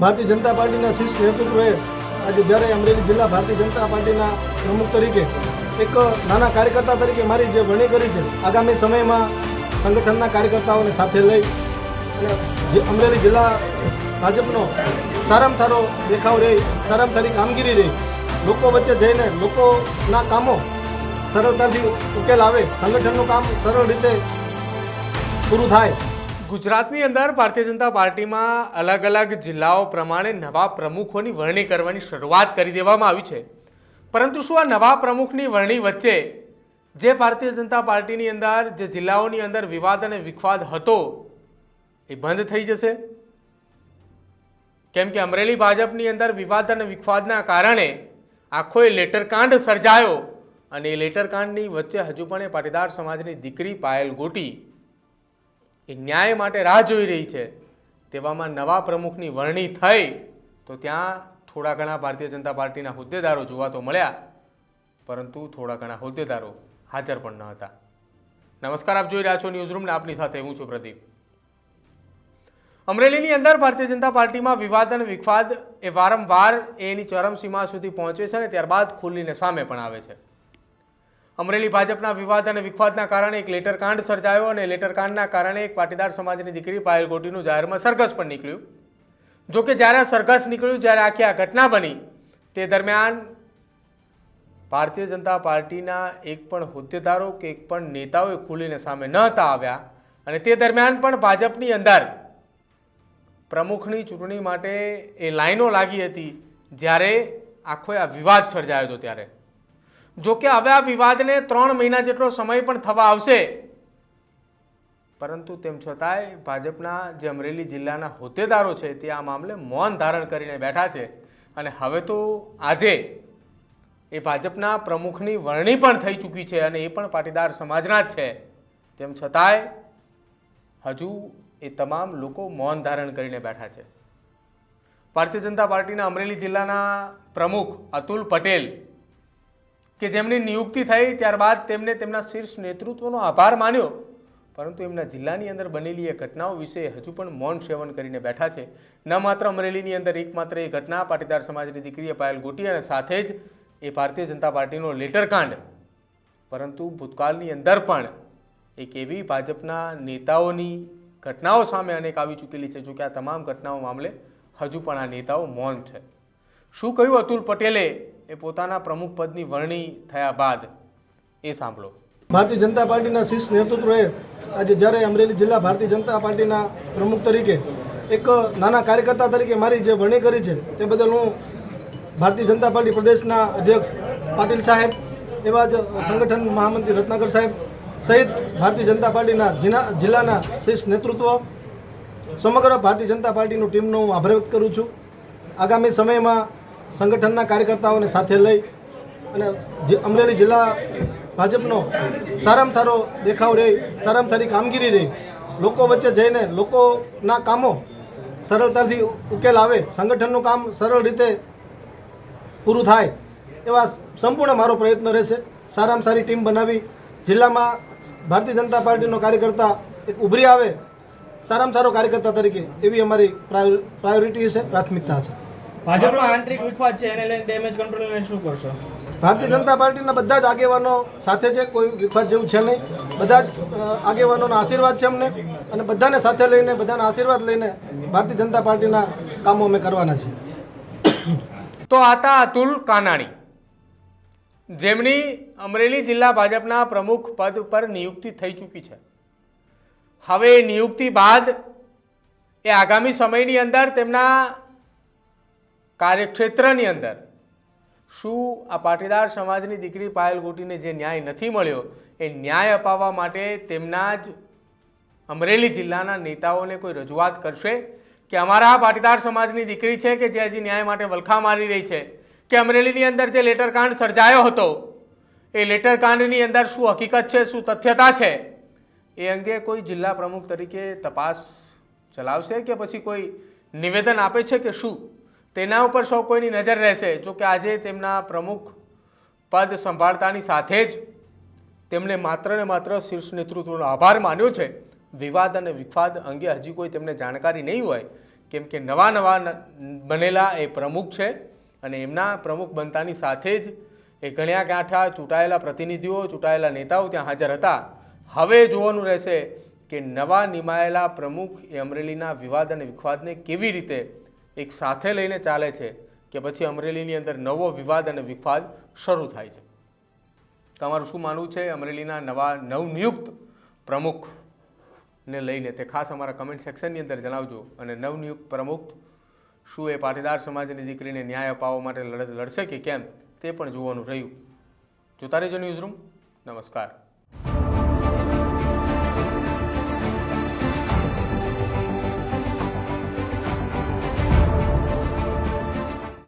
ભારતીય જનતા પાર્ટીના શીર્ષ નેતૃત્વએ આજે જ્યારે અમરેલી જિલ્લા ભારતીય જનતા પાર્ટીના પ્રમુખ તરીકે એક નાના કાર્યકર્તા તરીકે મારી જે વરણી કરી છે, આગામી સમયમાં સંગઠનના કાર્યકર્તાઓને સાથે લઈ અને જે અમરેલી જિલ્લા ભાજપનો સારામાં સારો દેખાવ રહે, સારામાં સારી કામગીરી રહે, લોકો વચ્ચે જઈને લોકોના કામો સરળતાથી ઉકેલ આવે, સંગઠનનું કામ સરળ રીતે પૂરું થાય. ગુજરાતની અંદર ભારતીય જનતા પાર્ટીમાં અલગ અલગ જિલ્લાઓ પ્રમાણે નવા પ્રમુખોની વરણી કરવાની શરૂઆત કરી દેવામાં આવી છે. પરંતુ શું આ નવા પ્રમુખની વરણી વચ્ચે જે ભારતીય જનતા પાર્ટીની અંદર, જે જિલ્લાઓની અંદર વિવાદ અને વિખવાદ હતો, એ બંધ થઈ જશે? કેમ કે અમરેલી ભાજપની અંદર વિવાદ અને વિખવાદના કારણે આખો એ લેટરકાંડ સર્જાયો અને એ લેટરકાંડની વચ્ચે હજુ પણ એ પાટીદાર સમાજની દીકરી પાયલ ગોટી એ ન્યાય માટે રાહ જોઈ રહી છે. તેવામાં નવા પ્રમુખની વરણી થઈ તો ત્યાં થોડા ઘણા ભારતીય જનતા પાર્ટીના હોદ્દેદારો જોવા તો મળ્યા, પરંતુ થોડા ઘણા હોદ્દેદારો હાજર પણ ન હતા. નમસ્કાર, આપ જોઈ રહ્યા છો ન્યૂઝરૂમને આપની સાથે હું છું પ્રદીપ. અમરેલીની અંદર ભારતીય જનતા પાર્ટીમાં વિવાદ અને વિખવાદ એ વારંવાર એની ચરમસીમા સુધી પહોંચે છે અને ત્યારબાદ ખુલ્લીને સામે પણ આવે છે. અમરેલી ભાજપના વિવાદ અને વિખવાદના કારણે એક લેટરકાંડ સર્જાયો અને લેટરકાંડના કારણે એક પાટીદાર સમાજની દીકરી પાયલ ગોટીનું જાહેરમાં સરઘસ પણ નીકળ્યું. જો કે જ્યારે આ સરઘસ નીકળ્યું, જ્યારે આખી આ ઘટના બની, તે દરમિયાન ભારતીય જનતા પાર્ટીના એક પણ હોદ્દેદારો કે એક પણ નેતાઓ ખુલીને સામે ન હતા આવ્યા. અને તે દરમિયાન પણ ભાજપની અંદર પ્રમુખની ચૂંટણી માટે એ લાઈનો લાગી હતી, જ્યારે આખો આ વિવાદ સર્જાયો હતો ત્યારે. જો કે હવે આ વિવાદને ત્રણ મહિના જેટલો સમય પણ થવા આવશે. પરંતુ તેમ છતાંય ભાજપના જે અમરેલી જિલ્લાના હોદ્દેદારો છે તે આ મામલે મૌન ધારણ કરીને બેઠા છે. અને હવે તો આજે એ ભાજપના પ્રમુખની વરણી પણ થઈ ચૂકી છે અને એ પણ પાટીદાર સમાજના જ છે. તેમ છતાંય હજુ એ તમામ લોકો મૌન ધારણ કરીને બેઠા છે. ભારતીય જનતા પાર્ટીના અમરેલી જિલ્લાના પ્રમુખ અતુલ પટેલ કે જેમની નિયુક્તિ થઈ ત્યારબાદ તેમને તેમના શીર્ષ નેતૃત્વનો આભાર માન્યો. પરંતુ એમના જિલ્લાની અંદર બનેલી એ ઘટનાઓ વિશે હજુ પણ મૌન સેવન કરીને બેઠા છે. ન માત્ર અમરેલીની અંદર એકમાત્ર એ ઘટના, પાટીદાર સમાજની દીકરીએ પાયલ ગોટી અને સાથે જ એ ભારતીય જનતા પાર્ટીનો લેટરકાંડ. પરંતુ ભૂતકાળની અંદર પણ એક એવી ભાજપના નેતાઓની ઘટનાઓ સામે અનેક આવી ચૂકેલી છે, જો કે આ તમામ ઘટનાઓ મામલે હજુ પણ આ નેતાઓ મૌન છે. શું કહ્યું અતુલ પટેલે? એ પોતાના પ્રમુખ પદની વરણી થયા બાદ એ સાંભળો. ભારતીય જનતા પાર્ટીના શીર્ષ નેતૃત્વએ આજે જ્યારે અમરેલી જિલ્લા ભારતીય જનતા પાર્ટીના પ્રમુખ તરીકે એક નાના કાર્યકર્તા તરીકે મારી જે વરણી કરી છે, તે બદલ હું ભારતીય જનતા પાર્ટી પ્રદેશના અધ્યક્ષ પાટીલ સાહેબ એવા જ સંગઠન મહામંત્રી રત્નાકર સાહેબ સહિત ભારતીય જનતા પાર્ટીના જિલ્લા જિલ્લાના શીર્ષ નેતૃત્વ સમગ્ર ભારતીય જનતા પાર્ટીનું ટીમનો હું આભાર વ્યક્ત કરું છું. આગામી સમયમાં સંગઠનના કાર્યકર્તાઓને સાથે લઈ અને જે અમરેલી જિલ્લા ભાજપનો સારામાં સારો દેખાવ રહે, સારામાં સારી કામગીરી રહે, લોકો વચ્ચે જઈને લોકોના કામો સરળતાથી ઉકેલ આવે, સંગઠનનું કામ સરળ રીતે પૂરું થાય, એવા સંપૂર્ણ મારો પ્રયત્ન રહેશે. સારામાં સારી ટીમ બનાવી, જિલ્લામાં ભારતીય જનતા પાર્ટીનો કાર્યકર્તા એક ઉભરી આવે, સારામાં સારો કાર્યકર્તા તરીકે એવી અમારી પ્રાયો- પ્રાયોરિટી છે પ્રાથમિકતા છે ભાજપનો આંતરિક વિખવાદ છે એને લઈને ડેમેજ કંટ્રોલ લઈને શું કરશો? ભારતીય જનતા પાર્ટીના બધા જ આગેવાનો સાથે છે કોઈ વિખવાદ જેવું છે નહીં. બધા જ આગેવાનોનો આશીર્વાદ છે અમને અને બધાને સાથે લઈને બધાના આશીર્વાદ લઈને ભારતીય જનતા પાર્ટીના કામો અમે કરવાના છીએ. તો આતા અતુલ કાનાણી જેમની અમરેલી જિલ્લા ભાજપના પ્રમુખ પદ પર નિયુક્તિ થઈ ચૂકી છે. હવે એ નિયુક્તિ બાદ એ આગામી સમયની અંદર તેમના કાર્યક્ષેત્રની અંદર શું આ પાટીદાર સમાજની દીકરી પાયલ ગોટીને જે ન્યાય નથી મળ્યો, એ ન્યાય અપાવવા માટે તેમના જ અમરેલી જિલ્લાના નેતાઓને કોઈ રજૂઆત કરશે? કે અમારા આ પાટીદાર સમાજની દીકરી છે કે જે હજી ન્યાય માટે વલખા મારી રહી છે? કે અમરેલીની અંદર જે લેટરકાંડ સર્જાયો હતો, એ લેટરકાંડની અંદર શું હકીકત છે, શું તથ્યતા છે? એ અંગે કોઈ જિલ્લા પ્રમુખ તરીકે તપાસ ચલાવશે કે પછી કોઈ નિવેદન આપે છે કે શું? તેના ઉપર સૌ કોઈની નજર રહેશે. જો કે આજે તેમના પ્રમુખ પદ સંભાળતાની સાથે જ તેમણે માત્ર ને માત્ર શીર્ષ નેતૃત્વનો આભાર માન્યો છે. વિવાદ અને વિખવાદ અંગે હજી કોઈ તેમને જાણકારી નહીં હોય, કેમ કે નવા નવા બનેલા એ પ્રમુખ છે અને એમના પ્રમુખ બનતાની સાથે જ એ ગણ્યા ગાંઠા ચૂંટાયેલા પ્રતિનિધિઓ, ચૂંટાયેલા નેતાઓ ત્યાં હાજર હતા. હવે જોવાનું રહેશે કે નવા નિમાયેલા પ્રમુખ એ અમરેલીના વિવાદ અને વિખવાદને કેવી રીતે એક સાથે લઈને ચાલે છે કે પછી અમરેલીની અંદર નવો વિવાદ અને વિવાદ શરૂ થાય છે. તમારું શું માનવું છે? અમરેલીના નવા નવનિયુક્ત પ્રમુખને લઈને તે ખાસ અમારા કમેન્ટ સેક્શનની અંદર જણાવજો. અને નવનિયુક્ત પ્રમુખ શું એ પાટીદાર સમાજની દીકરીને ન્યાય અપાવવા માટે લડત લડશે કે કેમ? તે પણ જોવાનું રહ્યું. જોતા રહેજો ન્યૂઝરૂમ નમસ્કાર.